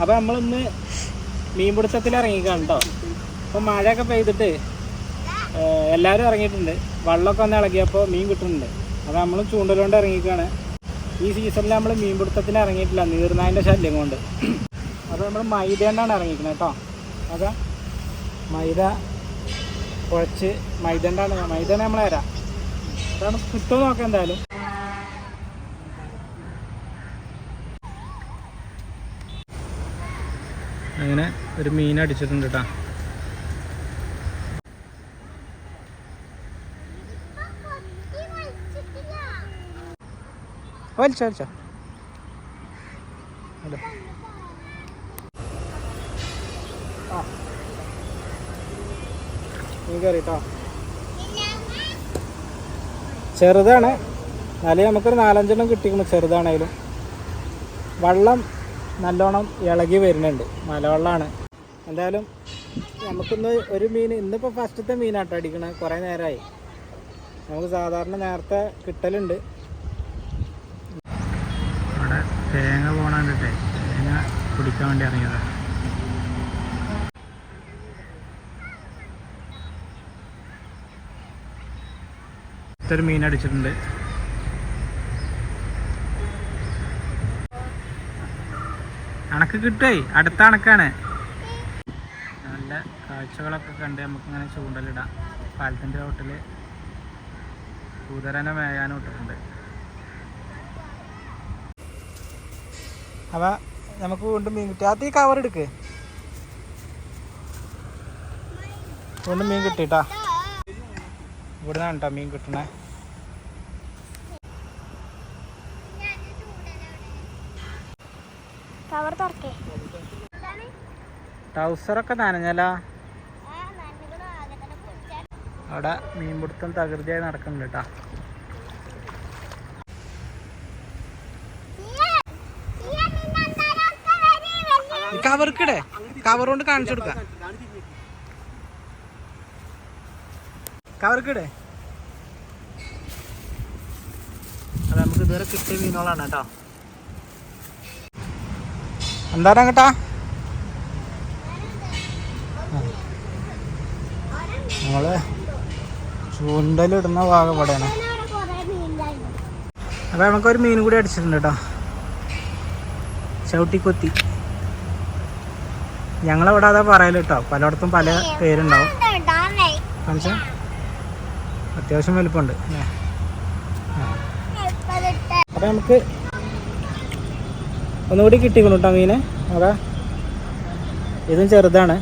അപ്പോൾ നമ്മളിന്ന് മീൻപിടുത്തത്തിൽ ഇറങ്ങിക്കാം കേട്ടോ അപ്പോൾ മഴയൊക്കെ പെയ്തിട്ട് എല്ലാവരും ഇറങ്ങിയിട്ടുണ്ട്. വെള്ളമൊക്കെ ഒന്ന് ഇളകിയപ്പോൾ മീൻ കിട്ടുന്നുണ്ട്. അപ്പോൾ നമ്മൾ ചൂണ്ടലുകൊണ്ട് ഇറങ്ങിക്കാണ്. ഈ സീസണിൽ നമ്മൾ മീൻപിടുത്തത്തിന് ഇറങ്ങിയിട്ടില്ല. നീർനായന്റെ ശല്യം കൊണ്ട്. അപ്പോൾ നമ്മൾ മൈദ കൊണ്ടാണ് ഇറങ്ങിക്കുന്നത് കേട്ടോ അതെ മൈദ കുഴച്ച് മൈദ കൊണ്ടാണ്. മൈദ നമ്മൾ തരാം. അതാണ് കിട്ടുമോ നോക്കാം എന്തായാലും. അങ്ങനെ ഒരു മീൻ അടിച്ചിട്ടുണ്ട് കേട്ടോ വലിച്ചോ വലിച്ചോ. ചെറുതാണ്. എന്നാലേ നമുക്കൊരു നാലഞ്ചെണ്ണം കിട്ടിക്കുന്നു ചെറുതാണേലും. വെള്ളം നല്ലോണം ഇളകി വരുന്നുണ്ട്. മലവെള്ളമാണ് എന്തായാലും നമുക്കിന്ന് ഒരു മീൻ ഇന്നിപ്പോൾ ഫസ്റ്റത്തെ മീനാട്ടോ അടിക്കണത് കുറേ നേരമായി നമുക്ക് സാധാരണ നേരത്തെ കിട്ടലുണ്ട്. തേങ്ങ പോണ കണ്ടിട്ടേ തേങ്ങ കുടിക്കാൻ വേണ്ടി ഇറങ്ങിയതാ. ഒരു മീൻ അടിച്ചിട്ടുണ്ട്. അണക്ക് കിട്ടേ അടുത്ത അണക്കാണ്. നല്ല കാഴ്ചകളൊക്കെ കണ്ട് നമുക്കിങ്ങനെ ചൂണ്ടലിടാം. പാലത്തിന്റെ ഹോട്ടൽ കൂതരനെ മേയാനും ഇട്ടിട്ടുണ്ട്. അപ്പൊ നമുക്ക് വീണ്ടും മീൻ കിട്ടി. അത് കവർ എടുക്ക്. വീണ്ടും മീൻ കിട്ടിട്ടാ. ഇവിടുന്നാണ് കേട്ടോ മീൻ കിട്ടണേ. കവർ തുറക്കേ. ട്രൗസറൊക്കെ നനഞ്ഞല്ലോ അവിടെ മീൻപിടുത്തം തകൃതിയായി നടക്കുന്നുണ്ട് കേട്ടാ കവർക്കിടെ കവർ കൊണ്ട് കാണിച്ചു കൊടുക്ക. കവർക്കിടെ അത് നമുക്ക് ഇതുവരെ കിട്ടിയ മീനുകളാണ് കേട്ടോ എന്താണ് കേട്ടാ നമ്മൾ ചൂണ്ടലിടുന്ന ഭാഗം ഇവിടെയാണ്. അപ്പൊ നമുക്കൊരു മീൻ കൂടി അടിച്ചിട്ടുണ്ട് കേട്ടോ. ചവിട്ടിക്കൊത്തി. ഞങ്ങളവിടെ അതാ പറയൽ കേട്ടോ. പലയിടത്തും പല പേരുണ്ടാവും. അത്യാവശ്യം വലുപ്പമുണ്ട്. അപ്പൊ നമുക്ക് ഒന്നുകൂടി കിട്ടിക്കണം കേട്ടോ മീന്. അതാ. ഇതും ചെറുതാണ്.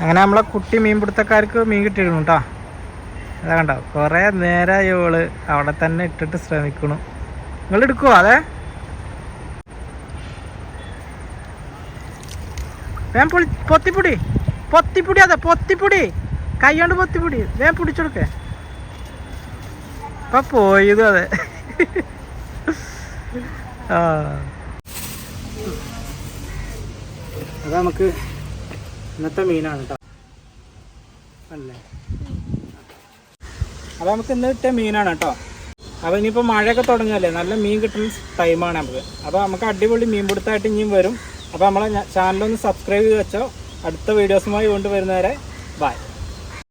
അങ്ങനെ നമ്മളെ കുട്ടി മീൻ പിടുത്തക്കാർക്ക് മീൻ കിട്ടിയിരുന്നു കേട്ടോ അതാ കണ്ടോ. കുറേ നേരമായി ഓൾ അവിടെ തന്നെ ഇട്ടിട്ട് ശ്രമിക്കണു. നിങ്ങൾ എടുക്കുവോ അതെ? വേം പൊളി പൊത്തിപ്പൊടി. പൊത്തിപ്പൊടി അതെ പൊത്തിപ്പൊടി. കൈ കൊണ്ട് പൊത്തിപ്പൊടി. വേം പിടിച്ചെടുക്കേ ഇപ്പൊ പോയത് അതെ. ആ. അത് നമുക്ക് ഇന്നത്തെ മീനാണ് കേട്ടോ അല്ലേ? അത് നമുക്ക് ഇന്ന് കിട്ടിയ മീനാണ് കേട്ടോ അപ്പോൾ ഇനിയിപ്പോൾ മഴയൊക്കെ തുടങ്ങിയല്ലേ നല്ല മീൻ കിട്ടുന്ന ടൈമാണ് നമുക്ക്. അപ്പോൾ നമുക്ക് അടിപൊളി മീൻ പിടുത്തമായിട്ട് ഇനിയും വരും. അപ്പോൾ നമ്മളെ ചാനലൊന്ന് സബ്സ്ക്രൈബ് ചെയ്ത് വെച്ചോ. അടുത്ത വീഡിയോസുമായി കൊണ്ടുവരുന്നവരെ ബൈ